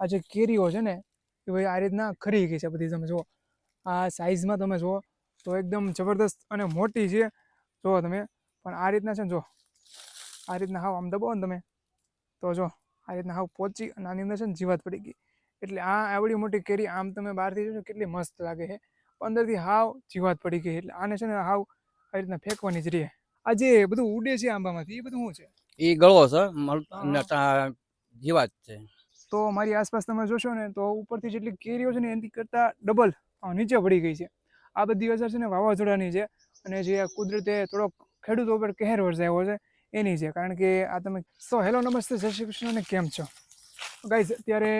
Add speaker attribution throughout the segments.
Speaker 1: આ જે કેરીઓ છે ને એ ભાઈ આ રીતના ખરી ગઈ છે બધી. તમે જુઓ આ સાઇઝમાં તમે જુઓ તો એકદમ જબરદસ્ત અને મોટી છે. જુઓ તમે પણ આ રીતના છે ને જો આ રીતના હાવ આમ દબાવો ને તમે તો જો આ રીતના હાવ પહોંચી અને આની અંદર છે ને જીવાત પડી ગઈ. એટલે આ આવડી મોટી કેરી આમ તમે બહારથી જોશો કેટલી મસ્ત લાગે છે. અંદરથી હાવ જીવાત પડી ગઈ એટલે આને છે ને હાવ આ રીતના ફેંકવાની જ રહે આ જે બધું ઉડે છે આંબામાંથી એ બધું શું છે?
Speaker 2: એ ગળો છે. જીવાત છે.
Speaker 1: તો મારી આસપાસ તમે જોશો ને, તો ઉપરથી જેટલી કેરીઓ છે ને એની કરતાં ડબલ નીચે પડી ગઈ છે. આ બધી અસર છે ને, વાવાઝોડાની છે અને જે કુદરતે થોડોક ખેડૂતો પર કહેર વરસાવ્યો છે, એની છે. કારણ કે આ તમે સો, હેલો, નમસ્તે, જય શ્રી કૃષ્ણ અને કેમ છો? ગાઈઝ, અત્યારે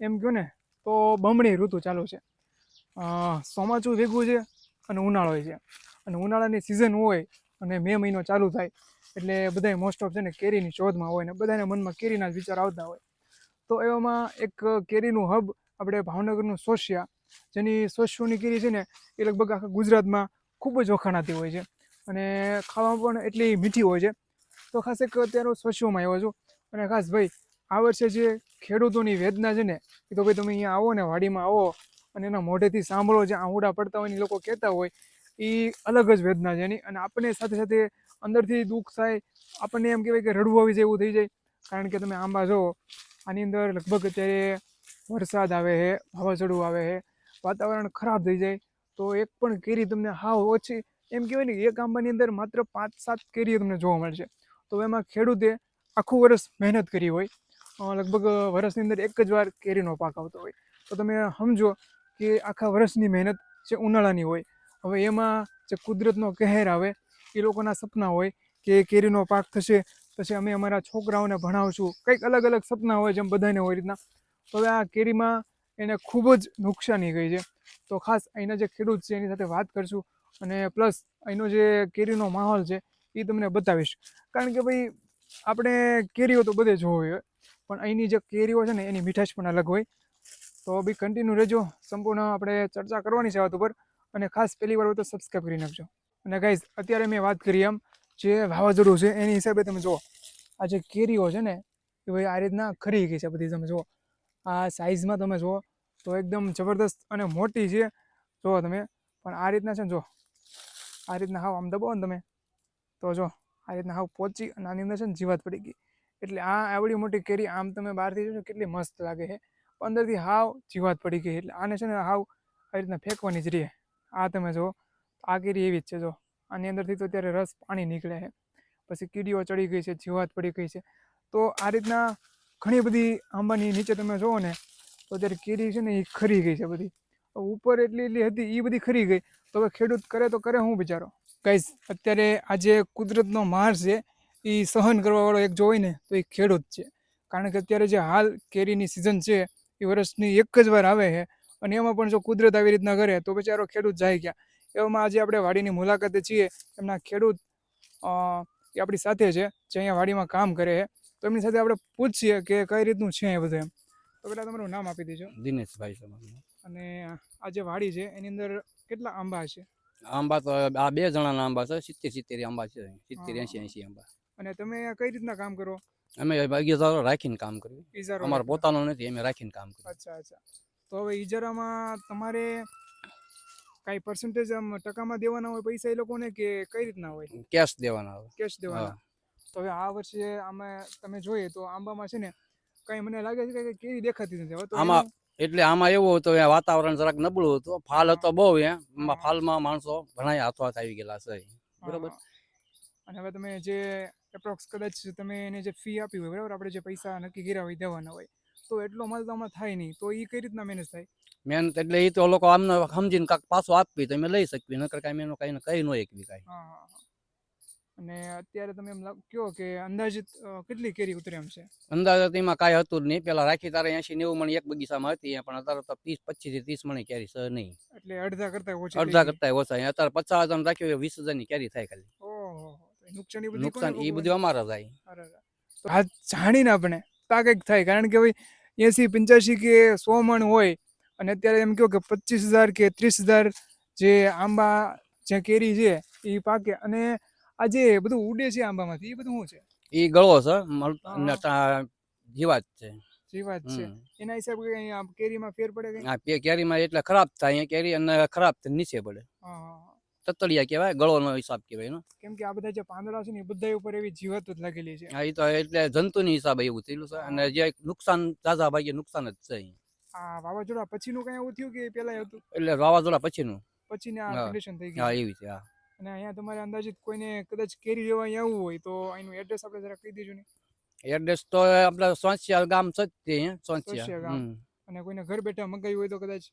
Speaker 1: એમ કહ્યું ને, તો બમણી ઋતુ ચાલુ છે. ચોમાચું ભેગું છે અને ઉનાળો છે. અને ઉનાળાની સિઝન હોય અને મે મહિનો ચાલુ થાય, એટલે બધા મોસ્ટ ઓફ છે ને, કેરીની શોધમાં હોય ને, બધાના મનમાં કેરીના જ વિચાર આવતા હોય. તો એવામાં એક કેરીનું હબ આપણે ભાવનગરનું સોશિયા જેની સોશિયોની કેરી છે ને, એ લગભગ આખા ગુજરાતમાં ખૂબ જ વખાણાતી હોય છે. અને ખાવામાં પણ એટલી મીઠી હોય છે. તો ખાસ એક અત્યારે સોશિયોમાં આવ્યો છું. અને ખાસ ભાઈ, આ વર્ષે જે ખેડૂતોની વેદના છે ને, એ તો ભાઈ તમે અહીંયા આવો ને, વાડીમાં આવો અને એના મોઢેથી સાંભળો જે આહુડા પડતા હોય એ લોકો કહેતા હોય, એ અલગ જ વેદના છે એની. અને આપણને સાથે સાથે અંદરથી દુઃખ થાય, આપણને એમ કહેવાય કે રડવું આવી જાય એવું થઈ જાય. કારણ કે તમે આંબા જુઓ આની અંદર લગભગ અત્યારે વરસાદ આવે છે, વાવાઝોડું આવે છે, વાતાવરણ ખરાબ થઈ જાય, તો એક પણ કેરી તમને હાવ ઓછી, એમ કહેવાય ને એક આંબાની અંદર માત્ર પાંચ સાત કેરીઓ તમને જોવા મળશે. તો એમાં ખેડૂતે આખું વર્ષ મહેનત કરી હોય લગભગ વર્ષની અંદર એક જ વાર કેરીનો પાક આવતો હોય. તો તમે સમજો કે આખા વર્ષની મહેનત જે ઉનાળાની હોય, હવે એમાં જે કુદરતનો કહેર આવે, એ લોકોના સપના હોય કે કેરીનો પાક થશે પછી અમે અમારા છોકરાઓને ભણાવશું. કંઈક અલગ અલગ સપના હોય જેમ બધાને હોય રીતના. હવે આ કેરીમાં એને ખૂબ જ નુકસાની ગઈ છે. તો ખાસ અહીંના જે ખેડૂત છે એની સાથે વાત કરશું. અને પ્લસ અહીંનો જે કેરીનો માહોલ છે એ તમને બતાવીશ. કારણ કે ભાઈ, આપણે કેરીઓ તો બધે જોવી હોય. પણ અહીંની જે કેરીઓ છે ને, એની મીઠાશ પણ અલગ હોય. તો બી કન્ટિન્યુ રહેજો. સંપૂર્ણ આપણે ચર્ચા કરવાની છે વાત ઉપર. અને ખાસ પહેલી વાર તો સબસ્ક્રાઈબ કરી નાખજો. અને ગાઈઝ અત્યારે મેં વાત કરી એમ જે વાવાઝોડું છે, એની હિસાબે તમે જુઓ. આ જે કેરીઓ છે ને, એ ભાઈ આ રીતના ખરી ગઈ છે બધી. તમે જુઓ, આ સાઇઝમાં તમે જુઓ, તો એકદમ જબરદસ્ત અને મોટી છે. જુઓ તમે, પણ આ રીતના છે ને જો આ રીતના હાવ આમ દબાવો ને તમે, તો જો આ રીતના હાવ પહોંચી અને આની અંદર છે ને જીવાત પડી ગઈ. એટલે આ આવડી મોટી કેરી આમ તમે બહારથી જોશો, કેટલી મસ્ત લાગે છે. અંદરથી હાવ જીવાત પડી ગઈ એટલે આને છે ને હાવ આ રીતના ફેંકવાની જ રહે. આ તમે જુઓ, આ કેરી એવી જ છે જો આની અંદરથી તો અત્યારે રસ પાણી નીકળે છે. પછી કીડીઓ ચડી ગઈ છે, જીવાત પડી ગઈ છે. તો આ રીતના ઘણી બધી આંબાની નીચે તમે જુઓ ને, તો અત્યારે કેરી છે ને એ ખરી ગઈ છે બધી. ઉપર એટલી એટલી હતી એ બધી ખરી ગઈ. તો હવે ખેડૂત કરે તો કરે હું બિચારો? કઈશ અત્યારે આ જે કુદરતનો માર છે એ સહન કરવાવાળો એક જો હોય ને, તો એ ખેડૂત છે. કારણ કે અત્યારે જે હાલ કેરીની સિઝન છે એ વર્ષની એક જ વાર આવે છે. અને એમાં પણ જો કુદરત આવી રીતના કરે, તો બિચારો ખેડૂત જાય ગયા એવામાં આજે આપણે વાડીની મુલાકાતે છીએ. એમના ખેડૂત એ આપણી સાથે છે જે અહીંયા વાડીમાં કામ કરે છે તો એમની સાથે આપણે પૂછીએ કે કઈ રીતનું છે એ બધું એમ. તો પહેલાં તમારું નામ આપી દેજો.
Speaker 2: દિનેશભાઈ છે
Speaker 1: અને આ જે વાડી છે એની અંદર કેટલા આંબા છે?
Speaker 2: આંબા તો આ બે જણાના આંબા છે સિત્તેર સિત્તેર આંબા છે સિત્તેર
Speaker 1: એસી
Speaker 2: એંશી આંબા.
Speaker 1: અને તમે કઈ રીતના કામ કરો?
Speaker 2: અમે ઇજારો રાખીને કામ કર્યું અમારો પોતાનો નથી અમે રાખીને કામ કર્યું
Speaker 1: અચ્છા અચ્છા. તો હવે ઇજારામાં તમારે કાંઈ પર્સન્ટેજ આમ ટકામાં દેવાના હોય પૈસા એ લોકોને કે કઈ રીતના હોય?
Speaker 2: કેશ દેવાના હોય.
Speaker 1: કેશ દેવાના. તો હવે આ વર્ષે આમાં તમે જોઈએ તો આંબામાં છે ને કઈ મને લાગે છે કે કેરી દેખાતી નથી. હવે તો
Speaker 2: આમાં એટલે આમાં એવું હતું વાતાવરણ જરાક નબળું હતું. ફાલ હતો બહુ એ. એમાં ફાલમાં માણસો ઘણા હાથો હાથ આવી ગયેલા છે. બરોબર.
Speaker 1: અને હવે તમે જે એપ્રોક્સ કદાચ તમે એને જે ફી આપી હોય બરાબર? આપણે જે પૈસા નક્કી કર્યા હોય દેવાના હોય તો એટલો માલ તો આમાં થાય નહીં. તો એ કઈ રીતના મેનેજ થાય?
Speaker 2: મહેનત એટલે એ તો લોકો આમને સમજીને કાંક પાછું આપવી તો અમે લઈ શકવી નકર કાંઈ એનું કાંઈ કઈ ન એકવી કાંઈ.
Speaker 1: અને અત્યારે તમે એમ કયો કે અંદાજિત કેટલી કેરી ઉતરે એમ છે?
Speaker 2: અંદાજિત એમાં કાંઈ હતું નહીં. પેલા રાખી તારે એસી નેવું મણી એક બગીચામાં હતી પણ અત્યારે તો ત્રીસ પચીસથી ત્રીસ મણી કેરી છે નહીં.
Speaker 1: એટલે અડધા કરતા ઓછા
Speaker 2: અડધા કરતા ઓછા. અત્યારે પચાસ હજાર રાખ્યું વીસ હજારની કેરી થાય ખાલી.
Speaker 1: નુકસાન એ બધું
Speaker 2: અમારા.
Speaker 1: તો આ જાણીને આપણે તા કંઈક થાય. કારણ કે ભાઈ એસી પંચ્યાસી કે સો મણ હોય અને અત્યારે એમ કહો કે પચીસ હજાર કે ત્રીસ હજાર જે આંબા જે કેરી છે એ પાકે. અને આ જે બધું ઉડે છે આંબામાંથી એ બધું શું છે?
Speaker 2: એ ગળો છે જીવાત છે.
Speaker 1: જીવાત છે. એના હિસાબે કઈ કેરીમાં ફેર પડે
Speaker 2: હા કેરીમાં એટલે ખરાબ થાય અહીંયા કેરી અને ખરાબ નીચે પડે. તતળિયા કહેવાય ગળોનો હિસાબ કહેવાય એનો.
Speaker 1: કેમ કે આ બધા જે પાંદડા છે ને એ બધા ઉપર એવી જીવાત જ લાગેલી છે.
Speaker 2: હા એ તો એટલે જંતુની હિસાબે એવું થયેલું છે. અને જે નુકસાન ઝાઝા ભાગે નુકસાન જ છે.
Speaker 1: આ વાવાઝોડા પછીનું કઈ એવું થયું કે પેલા હતું?
Speaker 2: એટલે વાવાઝોડા પછીનું.
Speaker 1: પછી આ. કન્ડિશન થઈ
Speaker 2: હા એવી છે હા.
Speaker 1: અને અહીંયા તમારે અંદાજિત કોઈને કદાચ કેરી લેવા અહીંયા આવવું હોય તો અહીંનું એડ્રેસ આપણે જરા કહી દેજો ને.
Speaker 2: એડ્રેસ તો આપણે સોંસિયા ગામ જ
Speaker 1: સોંસિયા. અને કોઈને ઘર બેઠા મંગાવી હોય તો કદાચ.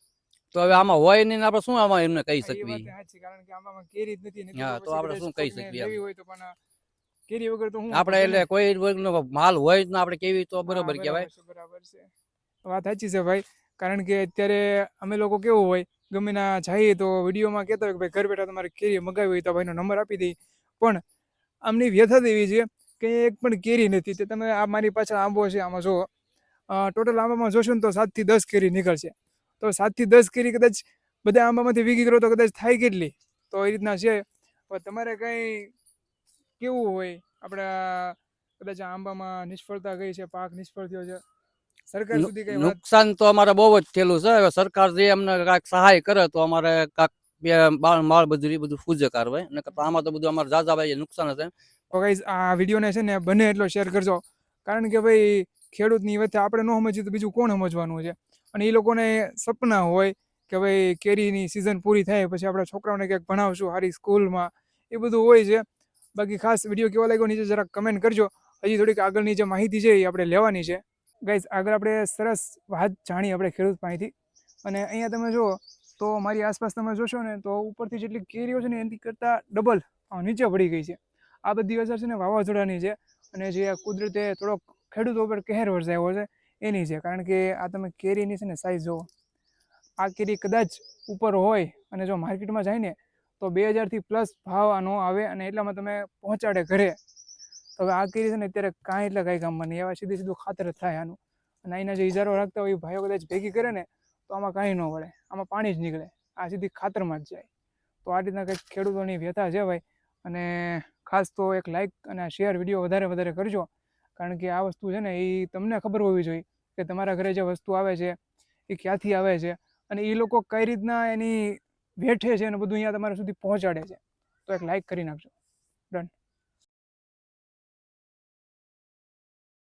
Speaker 2: તો હવે આમાં હોય નહીં આપણે શું આમાં એમને કહી
Speaker 1: હા, એ
Speaker 2: શકવી?
Speaker 1: વાત સાચી કારણ કે આમાં કેરી જ નથી
Speaker 2: હા, તો આપણે શું કહી શકીએ
Speaker 1: એવી હોય તો પણ કેરી વગર તો હું
Speaker 2: આપણે એટલે કોઈ વર્ગનો માલ હોય જ ને આપણે કેવી તો બરોબર કહેવાય.
Speaker 1: બરાબર છે. વાત સાચી છે ભાઈ. કારણ કે અત્યારે અમે લોકો કેવું હોય, ગમે ના જઈએ તો વિડીયોમાં કહેતા હોય કે ભાઈ, ઘર બેઠા તમારે કેરી મગાવી હોય તો ભાઈનો નંબર આપી દઈએ પણ આમની વ્યથા એવી છે કે એક પણ કેરી નથી. તે તમે આ મારી પાછળ આંબો છે, આમાં જો ટોટલ આંબામાં જોશો ને તો સાતથી દસ કેરી નીકળશે. તો સાતથી દસ કેરી કદાચ બધા આંબામાંથી વીગી કરો તો કદાચ થાય કેટલી? તો એ રીતના છે. પણ તમારે કંઈ કેવું હોય? આપણા કદાચ આંબામાં નિષ્ફળતા ગઈ છે, પાક નિષ્ફળ થયો છે. સરકાર સુધી કઈ
Speaker 2: નુકસાન તો અમારે બહુ જ થયેલું છે. હવે સરકાર જે અમને કાંઈક સહાય કરે તો અમારે કાંક બે બાળ માળ બધું બધું ફૂજે કારવાય અને આમાં તો બધું અમારે ઝાઝા ભાઈ નુકસાન હશે.
Speaker 1: તો guys આ વિડીયોને છે ને બને એટલો શેર કરજો. કારણ કે ભાઈ ખેડૂતની વચ્ચે આપણે ન સમજીએ તો બીજું કોણ સમજવાનું છે? અને એ લોકોને સપના હોય કે ભાઈ કેરીની સિઝન પૂરી થાય પછી આપણા છોકરાઓને ક્યાંક ભણાવશું સારી સ્કૂલમાં. એ બધું હોય છે. બાકી ખાસ વીડિયો કેવો લાગ્યો નીચે જરાક કમેન્ટ કરજો. હજી થોડીક આગળની જે માહિતી છે એ આપણે લેવાની છે. ગાઈઝ આગળ આપણે સરસ વાત જાણી આપણે ખેડૂત પાણીથી અને અહીંયા તમે જુઓ, તો મારી આસપાસ તમે જોશો ને, તો ઉપરથી જેટલી કેરીઓ છે ને, એની કરતાં ડબલ નીચે પડી ગઈ છે. આ બધી અસર છે ને વાવાઝોડાની છે. અને જે કુદરતે થોડોક ખેડૂતો ઉપર કહેર વરસાવ્યો છે, એની છે. કારણ કે આ તમે કેરીની છે ને સાઇઝ જુઓ. આ કેરી કદાચ ઉપર હોય અને જો માર્કેટમાં જાય ને, તો બે હજારથી પ્લસ ભાવ આનો આવે અને એટલામાં તમે પહોંચાડે ઘરે. તો હવે આ કરી છે ને અત્યારે કાંઈ એટલે કાંઈ કામમાં નહીં. એવા સીધું સીધું ખાતર થાય આનું. અને અહીંના જે ઇજારો રાખતા હોય, એ ભાઈઓ કદાચ ભેગી કરે ને, તો આમાં કાંઈ ન વળે. આમાં પાણી જ નીકળે. આ સીધી ખાતરમાં જ જાય. તો આ રીતના કંઈક ખેડૂતોની વ્યથા છે ભાઈ. અને ખાસ તો એક લાઇક અને શેર વીડિયો વધારે વધારે કરજો. કારણ કે આ વસ્તુ છે ને, એ તમને ખબર હોવી જોઈએ કે તમારા ઘરે જે વસ્તુ આવે છે, એ ક્યાંથી આવે છે અને એ લોકો કઈ રીતના એની વેઠે છે અને બધું અહીંયા તમારા સુધી પહોંચાડે છે. તો એક લાઇક કરી નાખજો. ડન